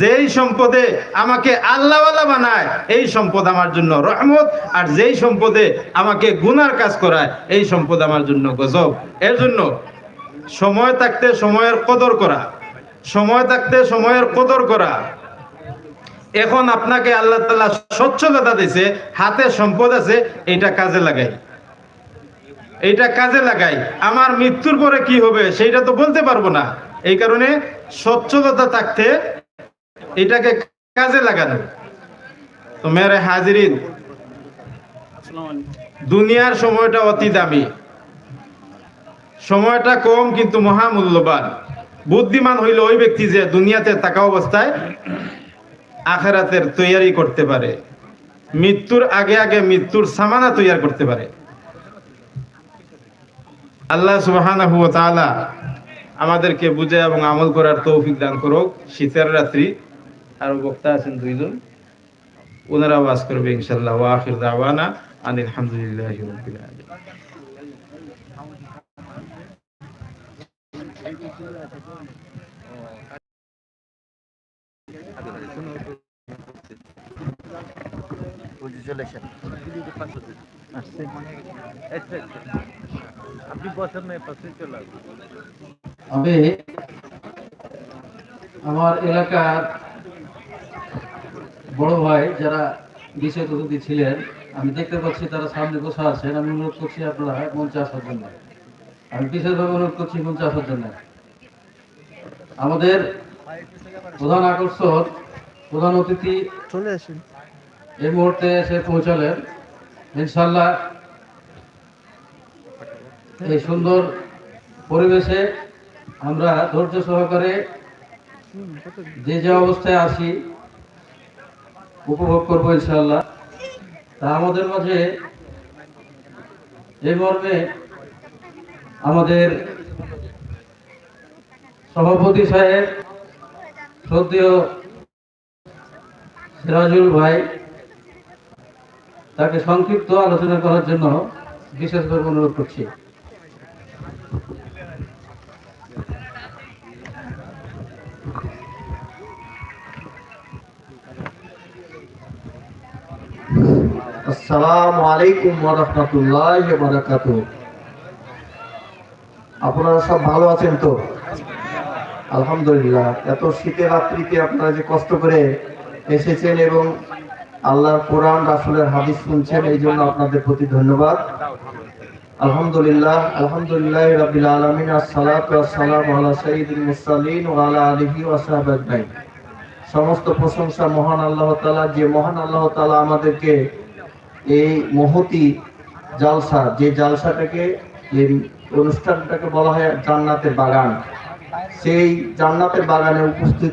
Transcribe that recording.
যেই সম্পদে আমাকে আল্লাহওয়ালা বানায়, এই সম্পদ আমার জন্য রহমত, আর যেই সম্পদে আমাকে গুনার কাজ করায়, এই সম্পদ আমার জন্য গজব। এর জন্য সময় থাকতে সময়ের কদর করা, সময় থাকতে সময়ের কদর করা। এখন আপনাকে আল্লাহ তালা সচ্ছলতা দিয়েছে, হাতে সম্পদ আছে, এটা কাজে লাগাই। এইটা কাজে লাগাই। আমার মৃত্যুর পরে কি হবে, সেইটা তো বলতে পারব না। এই কারণে সচ্ছলতা থাকতে এটাকে কাজে লাগানো। তো মেরে হাজিরিন, দুনিয়ার সময়টা অতি দামি। সময়টা কম কিন্তু মহামূল্যবান। বুদ্ধিমান হইল ওই ব্যক্তি যে দুনিয়াতে থাকা অবস্থায় আখেরাতের তৈয়ারি করতে পারে। মৃত্যুর আগে আগে মৃত্যুর সামানা তৈয়ার করতে পারে। আল্লাহ তাআলা আমাদেরকে বুঝে এবং আমল করার তৌফিক দান করুক। শীতের রাত্রি আর বক্তা আছেন দুইজন। ওনারা আওয়াজ করবে ইনশাআল্লাহ। ওয়া আখির দাওয়ানা আনিল হামদুলিল্লাহি রাব্বিল আপনি বসেন না পাশে চলে আমি আমার এলাকার বড় ভাই যারা বিশেষ অতিথি ছিলেন আমি দেখতে পাচ্ছি তারা সামনে বসে আছেন। আমি অনুরোধ করছি আপনারা মঞ্চে আসার জন্য। আমি বিশেষভাবে অনুরোধ করছি মঞ্চে আসার জন্য। আমাদের প্রধান আকর্ষণ প্রধান অতিথি চলে আসুন। এই মুহূর্তে এসে পৌঁছালেন। ইনশাল্লাহ এই সুন্দর পরিবেশে আমরা ধৈর্য সহকারে যে যে অবস্থায় আছি উপভোগ করব ইনশাল্লাহ তা আমাদের মাঝে এই মর্মে আমাদের সভাপতি সাহেব, শ্রদ্ধেয় সিরাজুল ভাই, তাকে সংক্ষিপ্ত আলোচনা করার জন্য বিশেষভাবে অনুরোধ করছি। আপনারা সব ভালো আছেন তো? আলহামদুলিল্লাহ। এত শীতের রাত্রিতে আপনারা যে কষ্ট করে এসেছেন এবং কোরআন, রাসূলের হাদিস শুনছেন, এই জন্য আপনাদের প্রতি ধন্যবাদ। আলহামদুলিল্লাহ আলহামদুলিল্লাহ সমস্ত প্রশংসা মহান আল্লাহ যে মহান আল্লাহ আমাদেরকে এই মহতি জালসা, যে জালসাটাকে, এই অনুষ্ঠানটাকে বলা হয় জান্নাতের বাগান। সেই জান্নাতের বাগানে উপস্থিত